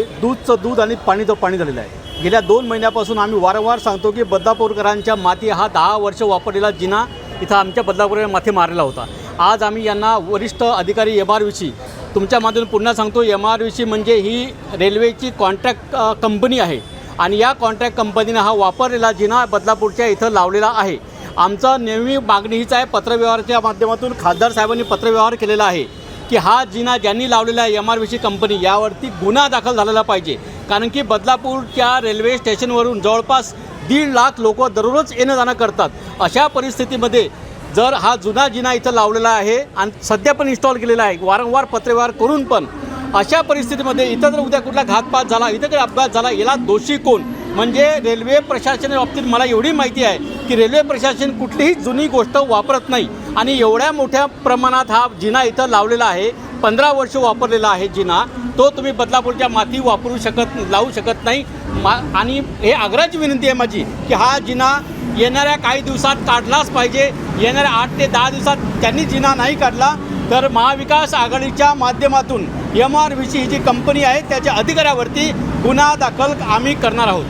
दूधचं दूध आणि पाणीचं पाणी झालेलं आहे. गेल्या दोन महिन्यापासून आम्ही वारंवार सांगतो की बदलापूरकरांच्या माती हा दहा वर्ष वापरलेला जिना इथं आमच्या बदलापूर माथे मारलेला होता. आज आम्ही यांना वरिष्ठ अधिकारी एम आर व्हीची तुमच्या माध्यमातून पुन्हा सांगतो एम आर व्हीची म्हणजे ही रेल्वेची कॉन्ट्रॅक्ट कंपनी आहे. आणि या कॉन्ट्रॅक्ट कंपनीनं हा वापरलेला जिना बदलापूरच्या इथं लावलेला आहे. आमचं नेहमी मागणी हीच आहे पत्रव्यवहाराच्या माध्यमातून खासदार साहेबांनी पत्रव्यवहार केलेला आहे. की हा जिना ज्यांनी लावलेला आहे एम आर सी कंपनी यावरती गुन्हा दाखल झालेला पाहिजे. कारण की बदलापूरच्या रेल्वे स्टेशनवरून जवळपास दीड लाख लोक दररोज येणं जाणं करतात. अशा परिस्थितीमध्ये जर हा जुना जिना इथं लावलेला आहे आणि सध्या पण इन्स्टॉल केलेला आहे वारंवार पत्रव्यवहार करून पण अशा परिस्थितीमध्ये इथं जर उद्या कुठला घातपात झाला इथं काही अपघात झाला याला दोषी कोण? म्हणजे रेल्वे प्रशासनाच्या बाबतीत मला एवढी माहिती आहे की रेल्वे प्रशासन कुठलीही जुनी गोष्ट वापरत नाही. आणि एवढ्या मोठ्या प्रमाणात हा जिना इथं लावलेला आहे. पंधरा वर्ष वापरलेला आहे जिना. तो तुम्ही बदलापूरच्या माती वापरू शकत लावू शकत नाही. मा आणि हे आग्रहाची विनंती आहे माझी की हा जिना येणाऱ्या काही दिवसात काढलाच पाहिजे. येणाऱ्या आठ ते दहा दिवसात त्यांनी जिना नाही काढला तर महाविकास आघाडीच्या माध्यमातून एम आर व्हीची ही जी कंपनी आहे त्याच्या अधिकाऱ्यावरती गुन्हा दाखल आम्ही करणार आहोत.